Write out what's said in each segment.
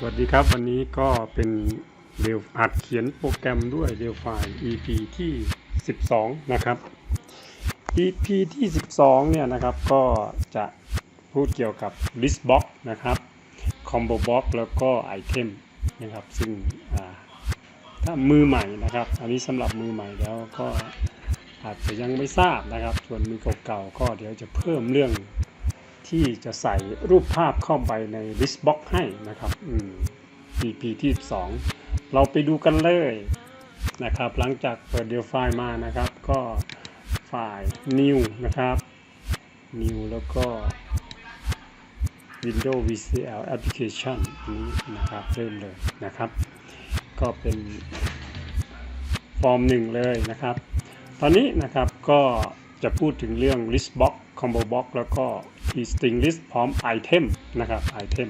สวัสดีครับ วันนี้ก็เป็นเดลอัดเขียนโปรแกรมด้วยเดลไฟล์ EP ที่ 12 นะครับ EP ที่ 12 เนี่ยนะครับก็จะพูดเกี่ยวกับ list box นะครับ combo box แล้วก็ item นะครับ ซึ่งถ้ามือใหม่นะครับ อันนี้สำหรับมือใหม่แล้วก็อาจจะยังไม่ทราบนะครับ ส่วนมือเก่าๆก็เดี๋ยวจะเพิ่มเรื่อง ที่จะใส่รูปภาพเข้าไปใน list box ให้นะครับอืม EP ที่ 2 เราไปดูกันเลยนะครับ หลังจากเปิดเดียวไฟล์มานะครับ ก็ไฟล์ new นะครับ new แล้วก็ Windows VCL application นี้นะครับ เริ่มเลยนะครับ ก็เป็นฟอร์มหนึ่งเลยนะครับ ตอนนี้นะครับก็จะพูดถึงเรื่อง list box combo box แล้วก็ string list พร้อม item นะครับ item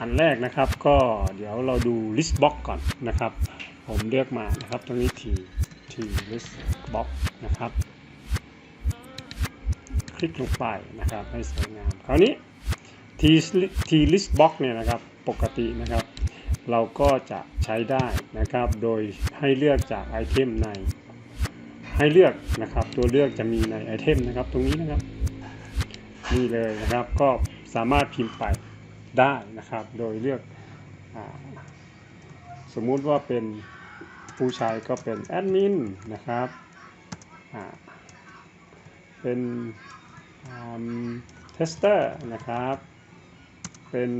อันแรกนะครับก็เดี๋ยวเราดู list box ก่อนนะครับ ผมเลือกมานะครับตรงนี้ t t list box นะครับ คลิกลงไปนะครับให้สวยงามคราวนี้ t t list box เนี่ยนะครับปกตินะครับเราก็จะใช้ได้นะครับ โดยให้เลือกจากไอเทมใน ให้เลือกนะครับ ตัวเลือกจะมีในไอเทมนะครับ ตรงนี้นะครับ นี่เลยนะครับก็สามารถพิมพ์ไปได้นะครับ โดยเลือกอสมมุติว่าเป็นผู้ใช้ก็เป็นแอดมินนะครับเป็นเทสเตอร์นะครับ เป็น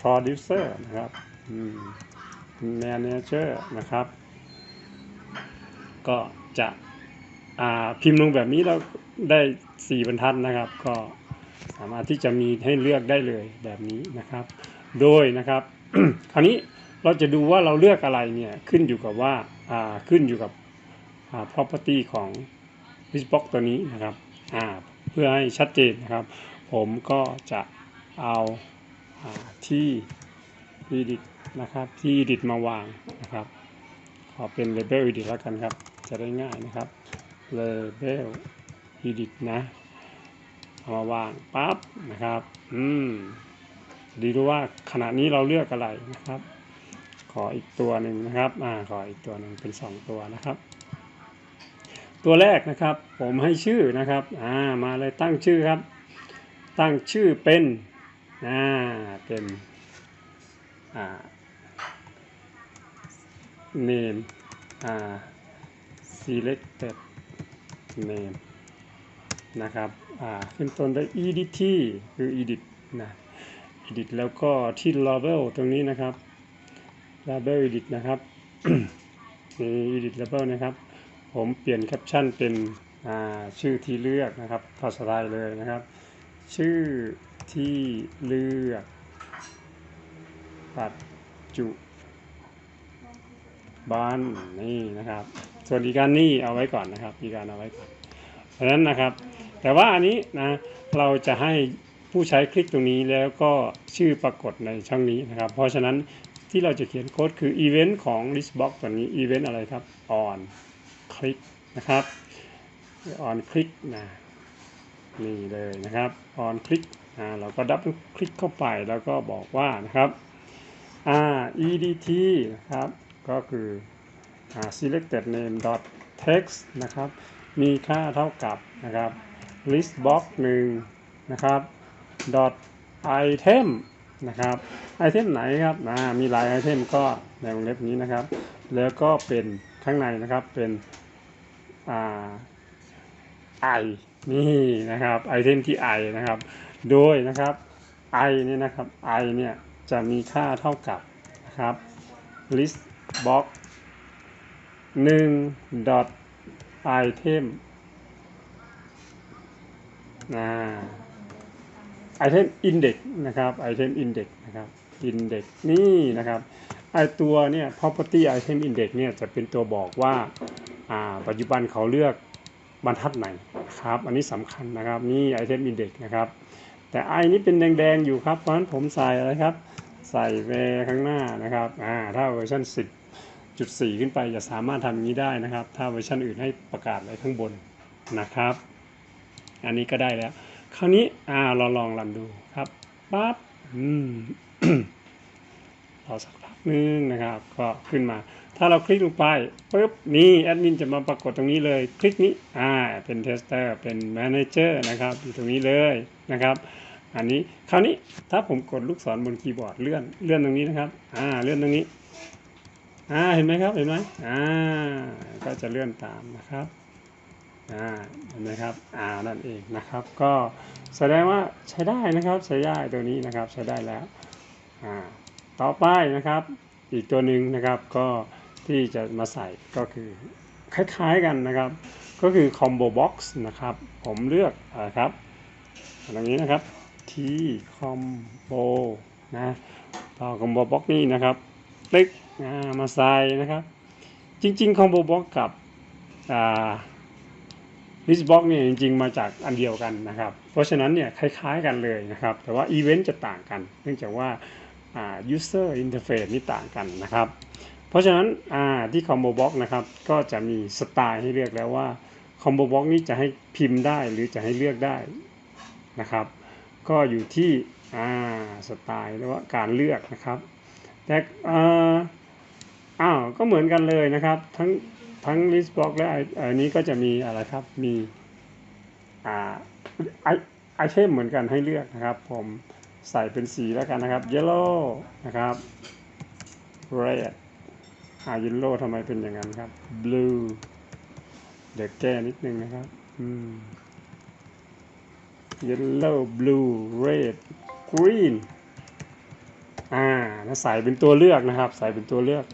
producer นะครับอืม manager นะครับ ก็จะ พิมพ์ลงแบบนี้แล้วได้4บรรทัดนะครับ ก็สามารถที่จะมีให้เลือกได้เลยแบบนี้นะครับ โดยนะครับ คราวนี้เราจะดูว่าเราเลือกอะไรเนี่ยขึ้นอยู่กับว่าขึ้นอยู่กับ property ของ listbox ตัวนี้นะครับเพื่อให้ชัดเจนนะครับ ผมก็จะเอาอาที่ edit นะครับที่ edit มาวางนะครับ ขอเป็น label edit แล้วกันครับ จะได้ง่ายนะครับ label edit นะเอามาวางปั๊บนะครับ อืมดีดูว่าขณะนี้เราเลือกอะไรนะครับ ขออีกตัวหนึ่งนะครับอ่าขออีกตัวหนึ่งเป็น 2 ตัวนะครับ ตัวแรกนะครับ ผมให้ชื่อนะครับอ่ามาเลยตั้งชื่อครับ ตั้งชื่อเป็นอ่าเป็นอ่า name อ่า selected name นะครับอ่าขึ้นต้นด้วย edt คือ edit นะ edit แล้วก็ที่ label ตรงนี้นะครับ label edit นะครับนี่ edit label นะครับ ผมเปลี่ยนแคปชั่นเป็นอ่าชื่อที่เลือกนะครับภาษาไทยเลยนะครับ ชื่อที่เลือกปัจจุบันนี่นะครับ ส่วนอีกการนี่เอาไว้ก่อนนะครับอีการเอาไว้ก่อนเพราะฉะนั้นนะครับ แต่ว่าอันนี้นะเราจะให้ผู้ใช้คลิกตรงนี้แล้วก็ชื่อปรากฏในช่องนี้นะครับ เพราะฉะนั้นที่เราจะเขียนโค้ดคืออีเวนต์ของ listbox ตัวนี้อีเวนต์อะไรครับ on click นะครับ on click นะนี่เลยนะครับ on click อ่าเราก็ดับคลิกเข้าไปแล้วก็บอกว่านะครับอ่า edt นะครับก็คือ selected name dot text นะครับ มีค่าเท่ากับนะครับ list box 1นะครับ dot item นะครับ item ไหนครับมีหลาย item ก็ในวงเล็บนี้นะครับ แล้วก็เป็นข้างในนะครับเป็นอ่า i นี่นะครับ item ที่ i นะครับ โดยนะครับ i เนี่ยนะครับ i เนี่ยจะมีค่าเท่ากับนะครับ list box 1 dot item นะ item index นะครับ item index นะครับ index นี่นะครับไอตัวเนี่ย property item index เนี่ยจะเป็นตัวบอกว่าอ่าปัจจุบันเขาเลือกบรรทัดไหนครับ อันนี้สำคัญนะครับนี่ item index นะครับ แต่ i นี่เป็นแดงๆอยู่ครับ เพราะฉะนั้นผมใส่อะไรครับ ใส่แวข้างหน้านะครับอ่าถ้าเวอร์ชัน 10.4ขึ้นไปจะสามารถทำอย่างนี้ได้นะครับ ถ้าเวอร์ชันอื่นให้ประกาศไว้ข้างบนนะครับ อันนี้ก็ได้แล้ว คราวนี้อ่าเราลองรันดูครับปั๊บอืมรอสักพักนึงนะครับ ก็ขึ้นมา ถ้าเราคลิกลงไปปุ๊บนี่แอดมินจะมาปรากฏตรงนี้เลย คลิกนี้อ่าเป็นเทสเตอร์เป็นแมเนเจอร์นะครับอยู่ตรงนี้เลยนะครับ อันนี้คราวนี้ถ้าผมกดลูกศรบนคีย์บอร์ดเลื่อนเลื่อนตรงนี้นะครับ อ่าเลื่อนตรงนี้ อ่าเห็นไหมครับเห็นไหมอ่าก็จะเลื่อนตามนะครับอ่าเห็นไหมครับอ่านั่นเองนะครับ ก็แสดงว่าใช้ได้นะครับใช้ได้ตัวนี้นะครับใช้ได้แล้วอ่าต่อไปนะครับ อีกตัวหนึ่งนะครับก็ที่จะมาใส่ก็คือคล้ายๆกันนะครับ ก็คือ combo box นะครับ ผมเลือกอะครับตรงนี้นะครับที่คอมโบนะต่อคอมโบบ็อกนี่นะครับคลิก มาใส่นะครับ จริงๆคอมโบบ็อกกับลิสบ็อกเนี่ยจริงๆมาจากอันเดียวกันนะครับ เพราะฉะนั้นเนี่ยคล้ายๆกันเลยนะครับ แต่ว่าอีเวนต์จะต่างกัน เนื่องจากว่าอ่า user interface นี่ต่างกันนะครับ เพราะฉะนั้นอ่าที่ combo box นะครับก็จะมีสไตล์ให้เลือกแล้วว่า combo box นี้จะให้พิมพ์ได้หรือจะให้เลือกได้นะครับ ก็อยู่ที่สไตล์หรือว่าการเลือกนะครับแต่ อ้าวก็เหมือนกันเลยนะครับ ทั้งทั้ง list box และไออันนี้ก็จะมีอะไรครับมีอ่าไอไอเทมเหมือนกันให้เลือกนะครับ ผมใส่เป็นสีแล้วกันนะครับ yellow นะครับ red อ่า yellow ทำไมเป็นอย่างนั้นครับ blue เดี๋ยวแก้นิดนึงนะครับอืม yellow blue red green อ่าแล้วใส่เป็นตัวเลือกนะครับ ใส่เป็นตัวเลือก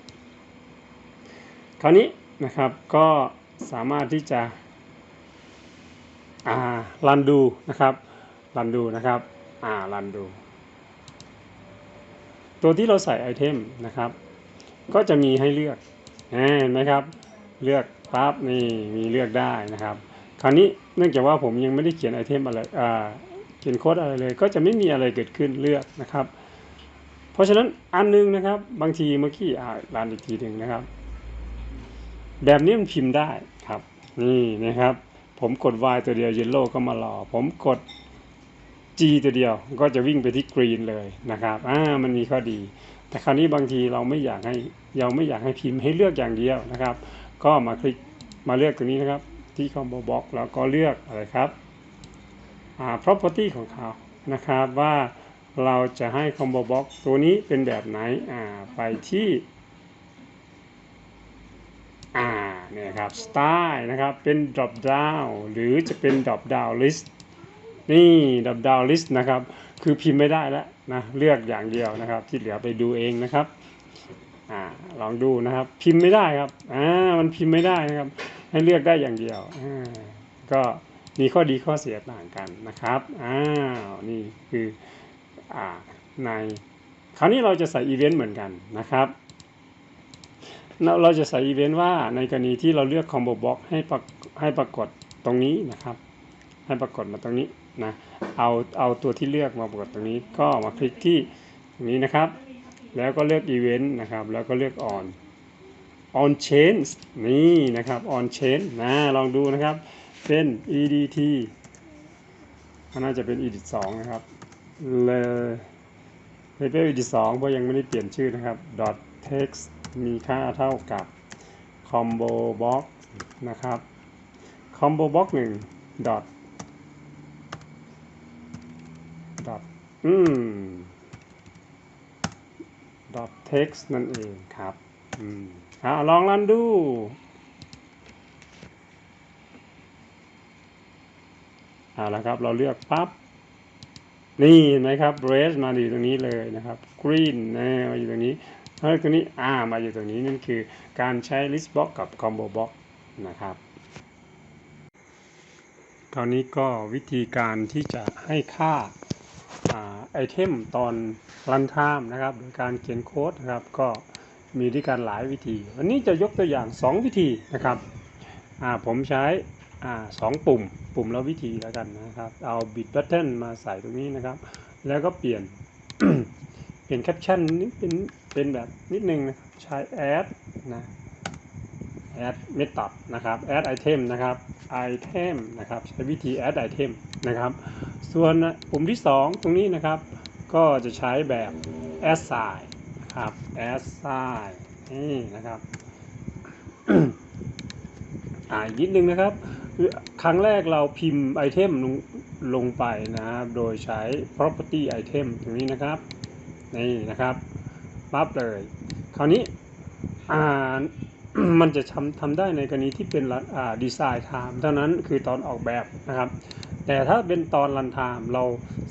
คราวนี้นะครับก็สามารถที่จะอ่ารันดูนะครับรันดูนะครับอ่ารันดู ตัวที่เราใส่ไอเทมนะครับ ก็จะมีให้เลือกเห็นไหมครับ เลือกปั๊บนี่มีเลือกได้นะครับ คราวนี้เนื่องจากว่าผมยังไม่ได้เขียนไอเทมอะไรอ่าเขียนโค้ดอะไรเลย ก็จะไม่มีอะไรเกิดขึ้นเลือกนะครับ เพราะฉะนั้นอันหนึงนะครับบางทีเมื่อกี้อ่ารันอีกทีหนึ่งนะครับ แบบนี้มันพิมพ์ได้ครับ นี่นะครับ ผมกด Y ตัวเดียว Yellow ก็มารอ ผมกด G ตัวเดียวก็จะวิ่งไปที่ Green เลยนะครับอ่ามันมีข้อดี แต่คราวนี้บางทีเราไม่อยากให้เราไม่อยากให้พิมพ์ให้เลือกอย่างเดียวนะครับ ก็มาคลิกมาเลือกตรงนี้นะครับ ที่ combo box แล้วก็เลือกอะไรครับอ่า property ของเขานะครับว่าเราจะให้ combo box ตัวนี้เป็นแบบไหนอ่าไปที่ อ่าเนี่ยครับ style นะครับเป็น drop down หรือจะเป็น drop down list นี่ drop down list นะครับ คือพิมพ์ไม่ได้แล้วนะเลือกอย่างเดียวนะครับ ที่เหลือไปดูเองนะครับอ่าลองดูนะครับ พิมพ์ไม่ได้ครับอ่ามันพิมพ์ไม่ได้นะครับ ให้เลือกได้อย่างเดียวอ่าก็มีข้อดีข้อเสียต่างกันนะครับอ้าวนี่คืออ่าในคราวนี้เราจะใส่อีเวนต์เหมือนกันนะครับ เราจะใส่อีเวนต์ว่าในกรณีที่เราเลือก combo box ให้ให้ปรากฏตรงนี้นะครับ ให้ปรากฏมาตรงนี้นะเอาเอาตัวที่เลือกมาปรากฏตรงนี้ก็มาคลิกที่ตรงนี้นะครับ แล้วก็เลือกอีเวนต์นะครับ แล้วก็เลือก on on change นี่นะครับ on chain นะลองดูนะครับเป็น edt มันน่าจะเป็น edit 2นะครับเลย level edit 2เพราะยังไม่ได้เปลี่ยนชื่อนะครับ dot text มีค่าเท่ากับ combo box นะครับ combo box 1 dot dot อืม dot text นั่นเองครับอืมอ่าลองรันดูเอาละครับ เราเลือกปั๊บนี่เห็นไหมครับ red มาอยู่ตรงนี้เลยนะครับ green นะมาอยู่ตรงนี้ แล้วตรงนี้อ่ามาอยู่ตรงนี้นั่นคือการใช้ list box กับ combo box นะครับคราวนี้ก็วิธีการที่จะให้ค่าไอเทมตอนรันไทม์นะครับโดยการเขียนโค้ดนะครับก็มีด้วยกันหลายวิธี วันนี้จะยกตัวอย่าง 2 วิธีนะครับผมใช้สองปุ่มปุ่มและวิธีแล้วกันนะครับ เอาบิดบัตเทิลมาใส่ตรงนี้นะครับ แล้วก็เปลี่ยนเปลี่ยนแคปชั่นนิดเป็น เป็นแบบนิดนึงนะครับใช้ add นะ add method นะครับ add item นะครับ item นะครับใช้วิธี add item นะครับ ส่วนปุ่มที่ 2 ตรงนี้นะครับ ก็จะใช้แบบ assign นะครับ assign นี่นะครับอ่าอีกนิดนึงนะครับ ครั้งแรกเราพิมพ์ไอเทมลงลงไปนะครับ โดยใช้ property item ตรงนี้นะครับ นี่นะครับ ปั๊บเลย คราวนี้มันจะทำทำได้ในกรณีที่เป็นดีไซน์ไทม์เท่านั้นคือตอนออกแบบนะครับ แต่ถ้าเป็นตอนรันไทม์เรา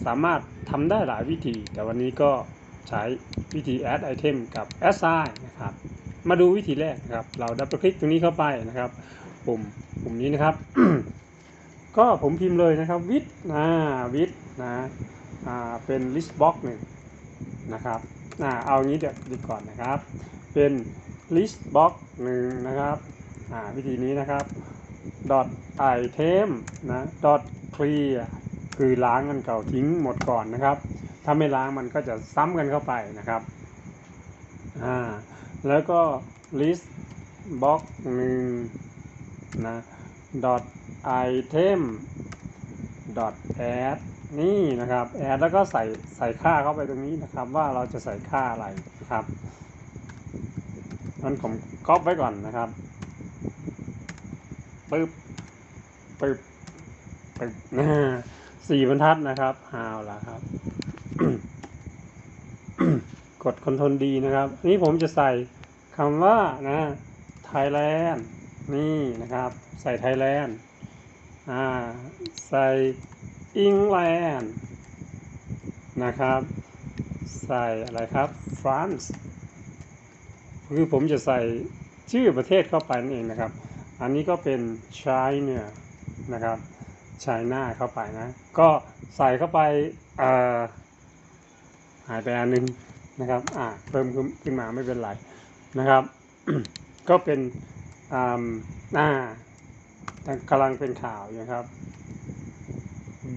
สามารถทำได้หลายวิธี แต่วันนี้ก็ใช้วิธี add item กับ assign นะครับ มาดูวิธีแรกนะครับ เราดับเบิลคลิกตรงนี้เข้าไปนะครับ ปุ่มปุ่มนี้นะครับ ก็ผมพิมพ์เลยนะครับ with นะ with นะเป็น list box หนึ่งนะครับ อ่าเอางี้เดี๋ยวดีก่อนนะครับ เป็น list box หนึ่งนะครับอ่าวิธีนี้นะครับ dot item นะ dot clear คือล้างกันเก่าทิ้งหมดก่อนนะครับ ถ้าไม่ล้างมันก็จะซ้ำกันเข้าไปนะครับอ่าแล้วก็ list box หนึ่งนะ dot item dot add นี่นะครับ add แล้วก็ใส่ใส่ค่าเข้าไปตรงนี้นะครับ ว่าเราจะใส่ค่าอะไรนะครับนั้นผมก๊อปไว้ก่อนนะครับปึ๊บปึ๊บปึ๊บนะสี่บรรทัดนะครับฮาวละครับ กด Ctrl D นะครับ นี่ผมจะใส่คำว่านะ Thailand นี่นะครับ ใส่ Thailand อ่า ใส่ England นะครับ ใส่อะไรครับ France คือผมจะใส่ชื่อประเทศเข้าไปนั่นเองนะครับ อันนี้ก็เป็น China นะครับ China เข้าไปนะ ก็ใส่เข้าไปาหายไปอันหนึงนะครับ อ่า เพิ่มขึ้นมาไม่เป็นไรนะครับ ก็เป็นอ่าอ่ากำลังเป็นข่าวอยู่นะครับ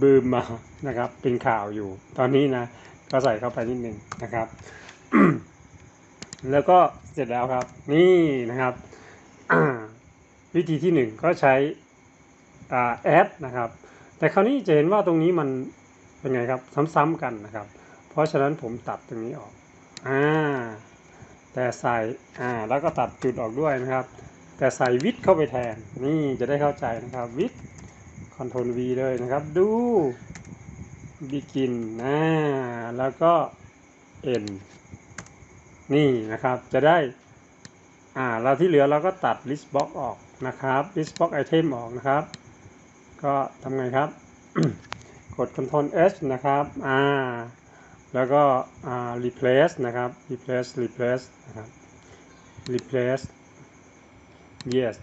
บูมมานะครับ เป็นข่าวอยู่ ตอนนี้นะ ก็ใส่เข้าไปนิดนึงนะครับ แล้วก็เสร็จแล้วครับ นี่นะครับ วิธีที่หนึ่งก็ใช้อแอดนะครับ แต่คราวนี้จะเห็นว่าตรงนี้มันเป็นไงครับ ซ้ำๆกันนะครับ เพราะฉะนั้นผมตัดตรงนี้ออกอ่าแต่ใส่อ่าแล้วก็ตัดจุดออกด้วยนะครับ แต่ใส่วิดเข้าไปแทน นี่จะได้เข้าใจนะครับวิด คอนโทรล V เลยนะครับ ดู begin นะแล้วก็ n นี่นะครับจะได้ อ่าเราที่เหลือเราก็ตัด list box ออกนะครับ list box item ออกนะครับ ก็ทำไงครับ กด Ctrl H นะครับ อ่า แล้วก็อ่า replace นะครับ replace replace นะครับ replace yes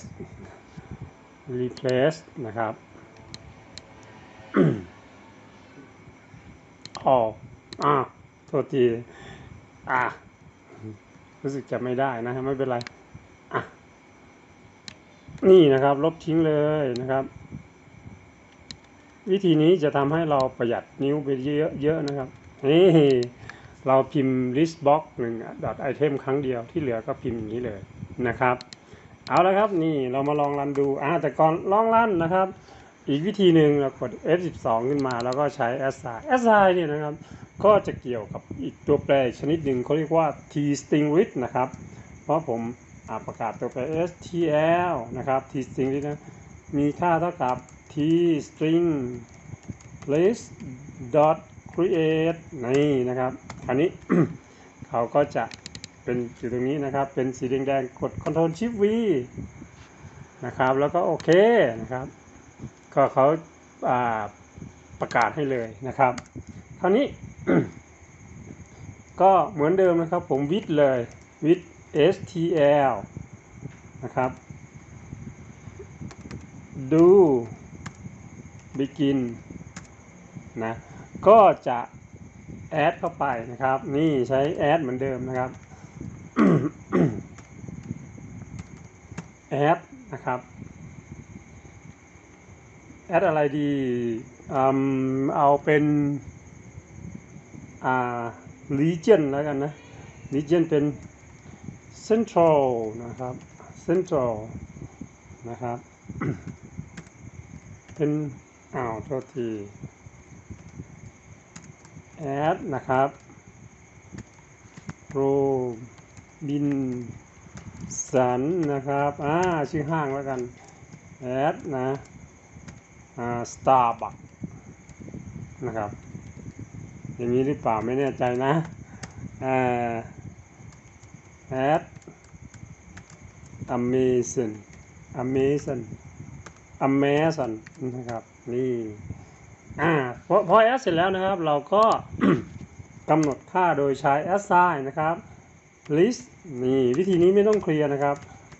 s replace นะครับอ๋ออ่าโทษทีอะรู้สึกจะไม่ได้นะไม่เป็นไรอะนี่นะครับ ลบทิ้งเลยนะครับ วิธีนี้จะทำให้เราประหยัดนิ้วไปเยอะเยอะนะครับ นี่เราพิมพ์ list box หนึ่ง dot item ครั้งเดียวที่เหลือก็พิมพ์อย่างนี้เลยนะครับ เอาละครับนี่เรามาลองรันดูอ่าแต่ก่อนลองรันนะครับ อีกวิธีหนึ่งเรากด F12 ขึ้นมา แล้วก็ใช้ SI SI เนี่ยนะครับ ก็จะเกี่ยวกับอีกตัวแปรชนิดหนึ่งเขาเรียกว่า t string with นะครับ เพราะผมประกาศตัวแปร stl นะครับ t string with นะมีค่าเท่ากับ t string list dot create นี่นะครับอันนี้เขาก็จะ เป็นอยู่ตรงนี้นะครับ เป็นสีแดงๆกด Ctrl Shift V นะครับ แล้วก็โอเคนะครับ ก็เขาาประกาศให้เลยนะครับคราวนี้ ก็เหมือนเดิมนะครับ ผมวิดเลยวิด stl นะครับ do begin นะก็จะแอดเข้าไปนะครับ นี่ใช้แอดเหมือนเดิมนะครับ แอดนะครับแอดอะไรดีเอาเป็นอ่า region แล้วกันนะ region เป็น central นะครับ central นะครับ เป็นอ้าวโทษที add นะครับโร บินสันนะครับอ่าชื่อห้างแล้วกันแอดนะอ่าสตาร์บัคนะครับ อย่างนี้หรือเปล่าไม่แน่ใจนะอ่าแอด Amazon Amazon Amazon นะครับ นี่อ่าพอพอแอดเสร็จแล้วนะครับ เราก็กำหนดค่าโดยใช้ assign นะครับ list นี่วิธีนี้ไม่ต้องเคลียร์นะครับ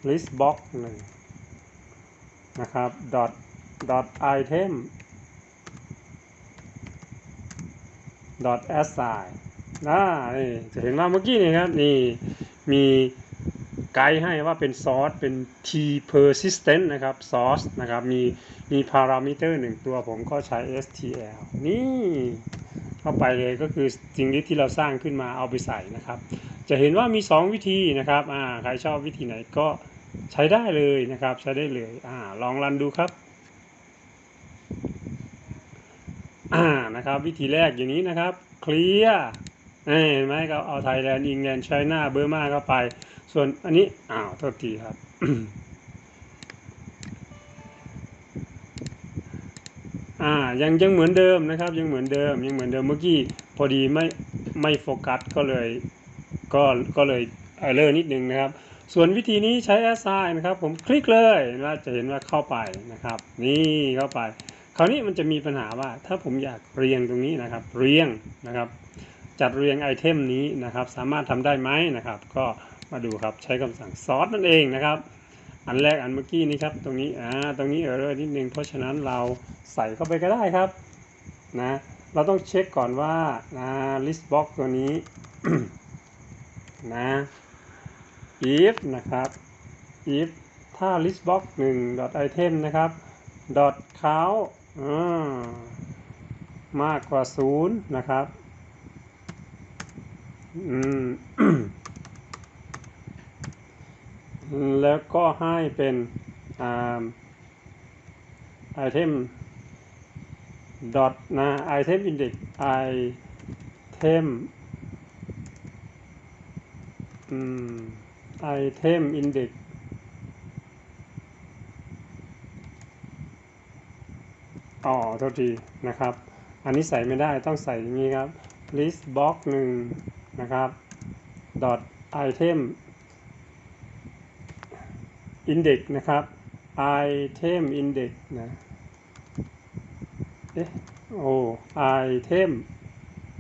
list box หนึ่งนะครับ dot dot item dot assign อ่านี่จะเห็นว่าเมื่อกี้นี่ครับนี่มีไกด์ให้ว่าเป็น source เป็น t persistent นะครับ source นะครับมีมี parameter หนึ่งตัวผมก็ใช้ stl นี่เข้าไปเลยก็คือสิ่งที่เราสร้างขึ้นมาเอาไปใส่นะครับ จะเห็นว่ามี 2 วิธีนะครับอ่าใครชอบวิธีไหนก็ใช้ได้เลยนะครับ ใช้ได้เลยอ่าลองรันดูครับอ่านะครับวิธีแรกอย่างนี้นะครับเคลียร์เห็นไหมก็เอาไทยแลนด์อิงแลนด์ไชน่าเบอร์มาเข้าไป ส่วนอันนี้อ้าวโทษทีครับอ่ายังยังเหมือนเดิมนะครับ ยังเหมือนเดิมยังเหมือนเดิมเมื่อกี้พอดีไม่ไม่โฟกัสก็เลย ก็ก็เลยเออเลอร์นิดนึงนะครับ ส่วนวิธีนี้ใช้ assign นะครับ ผมคลิกเลยนะจะเห็นว่าเข้าไปนะครับ นี่เข้าไป คราวนี้มันจะมีปัญหาว่าถ้าผมอยากเรียงตรงนี้นะครับ เรียงนะครับ จัดเรียงไอเทมนี้นะครับ สามารถทำได้ไหมนะครับ ก็มาดูครับใช้คำสั่ง sort นั่นเองนะครับอันแรกอันเมื่อกี้นี้ครับตรงนี้อ่าตรงนี้เออนิดนึงเพราะฉะนั้นเราใส่เข้าไปก็ได้ครับนะเราต้องเช็คก่อนว่านะ list box ตัวนี้ นะ if นะครับ if ถ้า list box 1 dot item นะครับ dot count อ่ามากกว่า 0 นะครับอืมแล้วก็ให้เป็นอ่า item dot นะ item index item อืม item index อ๋อโทษทีนะครับ อันนี้ใส่ไม่ได้ต้องใส่อย่างนี้ครับ list box หนึ่งนะครับ dot item index นะครับ item index นะ เอ๊ะ โอ้ item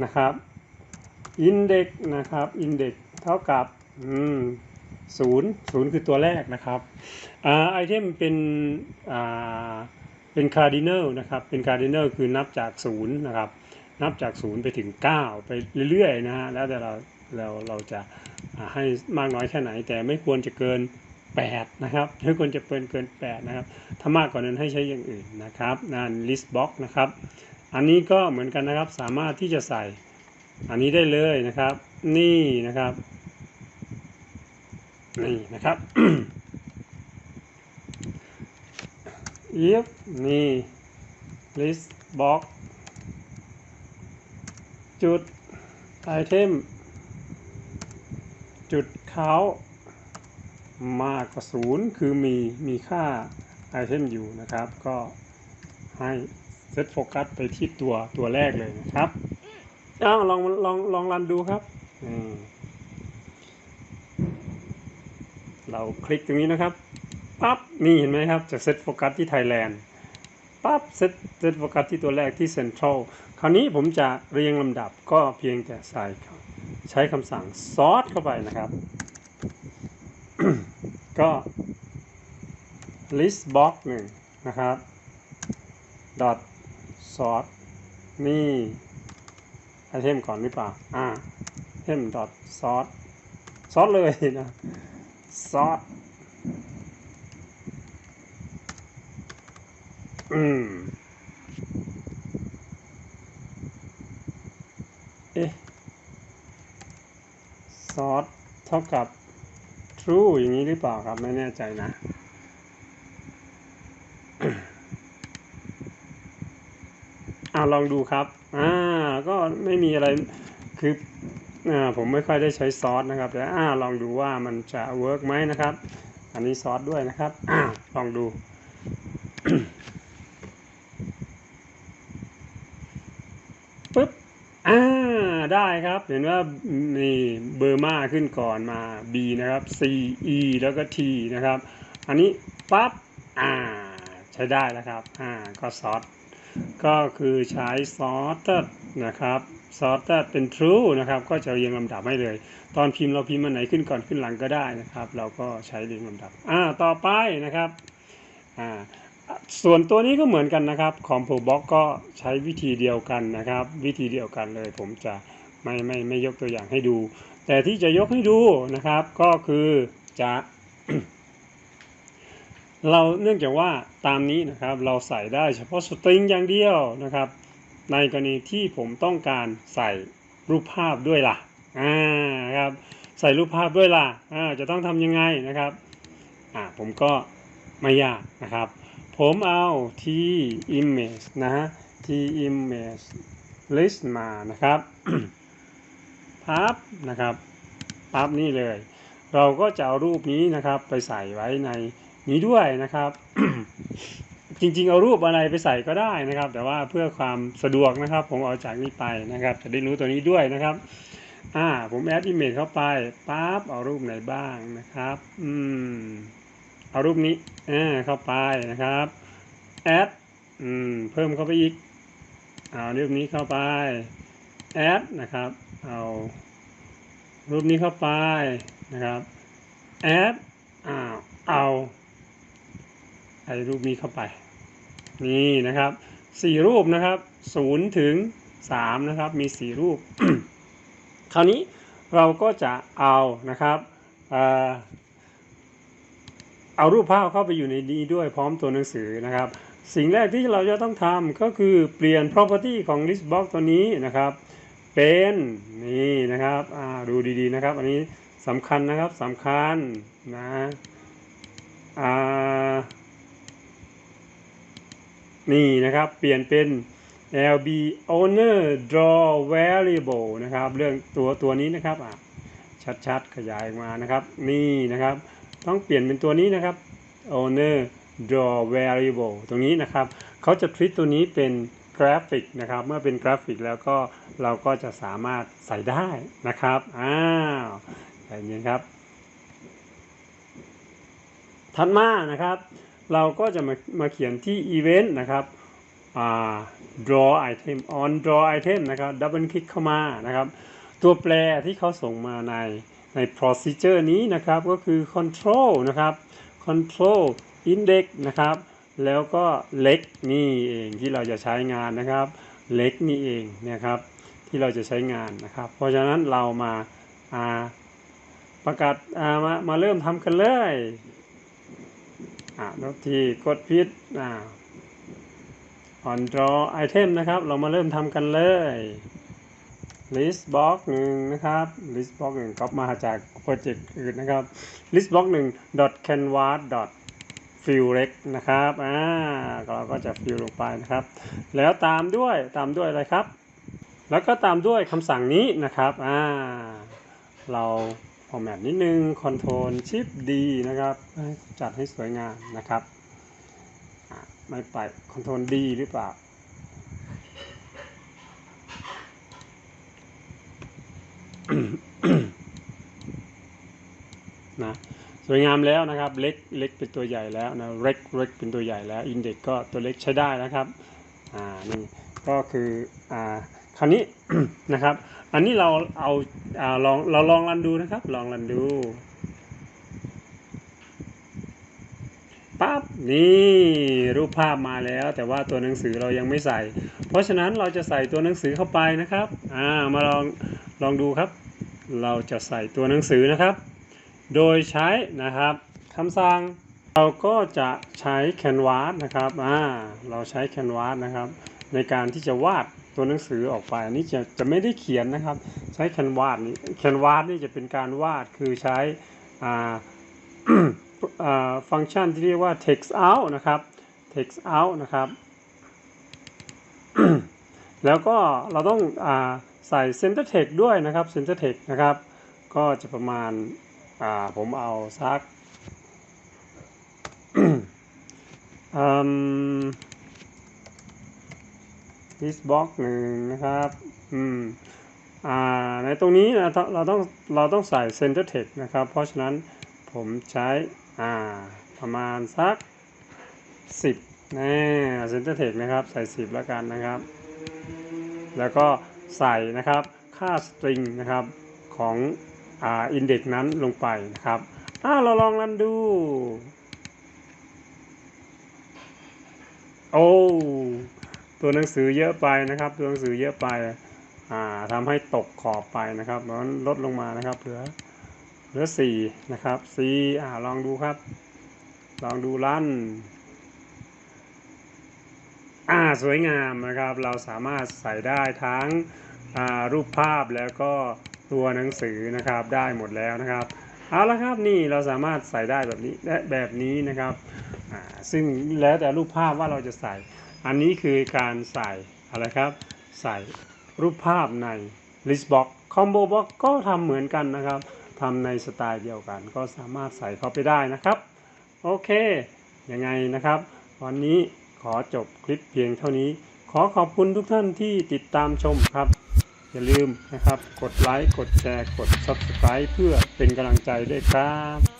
นะครับ index นะครับ index เท่ากับ อืมศูนย์ศูนย์คือตัวแรกนะครับอ่า item เป็นอ่าเป็น cardinal นะครับ เป็น cardinal คือนับจากศูนย์นะครับ นับจากศูนย์ไปถึง 9 ไปเรื่อยๆนะฮะแล้วแต่เราเราเราจะาให้มากน้อยแค่ไหน แต่ไม่ควรจะเกิน 8 นะครับไม่ควรจะเกินเกิน 8 นะครับ ถ้ามากกว่านั้นให้ใช้อย่างอื่นนะครับนั่น list box นะครับ อันนี้ก็เหมือนกันนะครับสามารถที่จะใส่อันนี้ได้เลยนะครับ นี่นะครับ นี่นะครับ if นี่ list box จุด item จุดเขามากกว่าศูนย์คือมีมีค่า item อยู่นะครับ ก็ให้เซตโฟกัสไปที่ตัวตัวแรกเลยนะครับอ้าวลองลองลองรันดูครับอืม เราคลิกตรงนี้นะครับปั๊บนี่เห็นไหมครับจะเซตโฟกัสที่ไทยแลนด์ปั๊บเซตเซตโฟกัสที่ตัวแรกที่เซ็นทรัลคราวนี้ผมจะเรียงลำดับก็เพียงแต่ใส่ใช้คำสั่งซอสเข้าไปนะครับ ก็ list box หนึ่งนะครับ dot sort นี่ไอเทมก่อนหรือเปล่า อ่า item dot sort sort เลยนะ sort อืม เอ๊ะ sort เท่ากับ true อย่างนี้หรือเปล่าครับ ไม่แน่ใจนะ อ่าลองดูครับ อ่า ก็ไม่มีอะไร คือ ผมไม่ค่อยได้ใช้ซอสนะครับแต่อ่าลองดูว่ามันจะเวิร์กไหมนะครับ อันนี้ซอสด้วยนะครับอลองดูปึ๊บอ่าได้ครับเห็นว่านี่เบอร์มาขึ้นก่อนมา B นะครับ C E แล้วก็ T นะครับ อันนี้ปั๊บอ่าใช้ได้แล้วครับอ่าก็ซอสก็คือใช้ซอสนะครับ ซอสเป็น true นะครับก็จะเรียงลำดับให้เลย ตอนพิมพ์เราพิมพ์อันไหนขึ้นก่อนขึ้นหลังก็ได้นะครับ เราก็ใช้เรียงลำดับอ่าต่อไปนะครับอ่าส่วนตัวนี้ก็เหมือนกันนะครับคอมโพบ็อกก็ใช้วิธีเดียวกันนะครับ วิธีเดียวกันเลย ผมจะไม่ไม่ไม่ยกตัวอย่างให้ดู แต่ที่จะยกให้ดูนะครับ ก็คือจะเราเนื่องจากว่าตามนี้นะครับเราใส่ได้เฉพาะสตริงอย่างเดียวนะครับ ในกรณีที่ผมต้องการใส่รูปภาพด้วยล่ะอ่าครับใส่รูปภาพด้วยล่ะอ่าจะต้องทำยังไงนะครับอ่าผมก็ไม่ยากนะครับ ผมเอาที่ image นะฮะที่ image list มานะครับพับนะครับพับนี่เลย เราก็จะเอารูปนี้นะครับไปใส่ไว้ในนี้ด้วยนะครับ จริง ๆ เอารูปอะไรไปใส่ก็ได้นะครับ แต่ว่าเพื่อความสะดวกนะครับ ผมเอาจากนี้ไปนะครับ จะได้รู้ตัวนี้ด้วยนะครับอ่าผมแอดอิมเมจเข้าไปปั๊บเอารูปไหนบ้างนะครับอืมเอารูปนี้อ่าเข้าไปนะครับแอดอืมเพิ่มเข้าไปอีกเอารูปนี้เข้าไปแอดนะครับเอารูปนี้เข้าไปนะครับแอดอ้าวเอาไอ้รูปนี้เข้าไป นี่นะครับสี่รูปนะครับศูนย์ถึงสามนะครับมีสี่รูป คราวนี้เราก็จะเอานะครับเอเอารูปภาพเข้าไปอยู่ในนี้ด้วยพร้อมตัวหนังสือนะครับ สิ่งแรกที่เราจะต้องทำก็คือเปลี่ยน property ของ list box ตัวนี้นะครับ เป็นนี่นะครับดูดีๆนะครับ อันนี้สำคัญนะครับสำคัญนะอ่า นี่นะครับ เปลี่ยนเป็น lb owner draw variable นะครับ เรื่องตัวตัวนี้นะครับชัดๆ ขยายมานะครับ นี่นะครับ ต้องเปลี่ยนเป็นตัวนี้นะครับ owner draw variable ตรงนี้นะครับ เขาจะ treat ตัวนี้เป็นกราฟิกนะครับ เมื่อเป็นกราฟิกแล้วก็เราก็จะสามารถใส่ได้นะครับ อ้าวแบบนี้ครับ ถัดมานะครับ เราก็จะมามาเขียนที่ event นะครับ draw item on draw item นะครับ double click เข้ามานะครับ ตัวแปรที่เขาส่งมาในใน procedure นี้นะครับก็คือ control นะครับ control index นะครับ แล้วก็เล็กนี่เองที่เราจะใช้งานนะครับเล็กนี่เองนะครับที่เราจะใช้งานนะครับ เพราะฉะนั้นเรามาาประกาศามามาเริ่มทำกันเลย อ่าแล้วที่กดพิษอ่า on draw item นะครับ เรามาเริ่มทำกันเลย list box หนึ่งนะครับ list box หนึ่งก๊อปมาจากโปรเจกต์อื่นนะครับ list box หนึ่ง dot canvas dot fill rect นะครับอ่าเราก็จะ fill ลงไปนะครับ แล้วตามด้วยตามด้วยอะไรครับ แล้วก็ตามด้วยคำสั่งนี้นะครับอ่าเรา format นิดนึง control shift d นะครับ จัดให้สวยงามนะครับ ไม่ไป control d หรือเปล่า นะสวยงามแล้วนะครับ เล็กเล็กเป็นตัวใหญ่แล้วนะเล็กเล็กเป็นตัวใหญ่แล้วอินเด็กก็ตัวเล็กใช้ได้นะครับ อ่า นี่ก็คือ อ่า คราวนี้นะครับ อันนี้เราเอาอาลองเราลองรันดูนะครับ ลองรันดูปั๊บนี่รูปภาพมาแล้ว แต่ว่าตัวหนังสือเรายังไม่ใส่ เพราะฉะนั้นเราจะใส่ตัวหนังสือเข้าไปนะครับอ่ามาลองลองดูครับ เราจะใส่ตัวหนังสือนะครับ โดยใช้นะครับคำสั่งเราก็จะใช้ Canvas นะครับอ่าเราใช้ Canvas นะครับ ในการที่จะวาด ตัวหนังสือออกไปอันนี้จะจะไม่ได้เขียนนะครับ ใช้ Canvas นี่ Canvas นี่จะเป็นการวาดคือใช้ฟังก์ชันที่เรียกว่า text out นะครับ text out นะครับแล้วก็เราต้องอใส่ Center Text ด้วยนะครับ Center Text นะครับ ก็จะประมาณาผมเอาสักอืม this box หนึ่งนะครับ อืม อ่า ในตรงนี้นะเราต้อง เราต้องใส่ center text นะครับ เพราะฉะนั้นผมใช้ อ่า ประมาณสัก 10แน่ center text นะครับ ใส่ 10 แล้วกันนะครับ แล้วก็ใส่นะครับ ค่า string นะครับ ของ อ่า index นั้นลงไปนะครับ อ่า เราลองรันดูโอ้ ตัวหนังสือเยอะไปนะครับ ตัวหนังสือเยอะไปอ่าทำให้ตกขอบไปนะครับมันลดลงมานะครับเหลือเหลือสี่นะครับสี่อ่าลองดูครับ ลองดูลั่นอ่าสวยงามนะครับ เราสามารถใส่ได้ทั้งอ่ารูปภาพแล้วก็ตัวหนังสือนะครับได้หมดแล้วนะครับเอาละครับนี่เราสามารถใส่ได้แบบนี้และแบบนี้นะครับอ่าซึ่งแล้วแต่รูปภาพว่าเราจะใส่ อันนี้คือการใส่อะไรครับ ใส่รูปภาพใน list box combo box ก็ทำเหมือนกันนะครับทำในสไตล์เดียวกัน ก็สามารถใส่เข้าไปได้นะครับ โอเค ยังไงนะครับ วันนี้ขอจบคลิปเพียงเท่านี้ ขอขอบคุณทุกท่านที่ติดตามชมครับ อย่าลืมนะครับ กดไลค์ กดแชร์ กด subscribe เพื่อเป็นกำลังใจด้วยครับ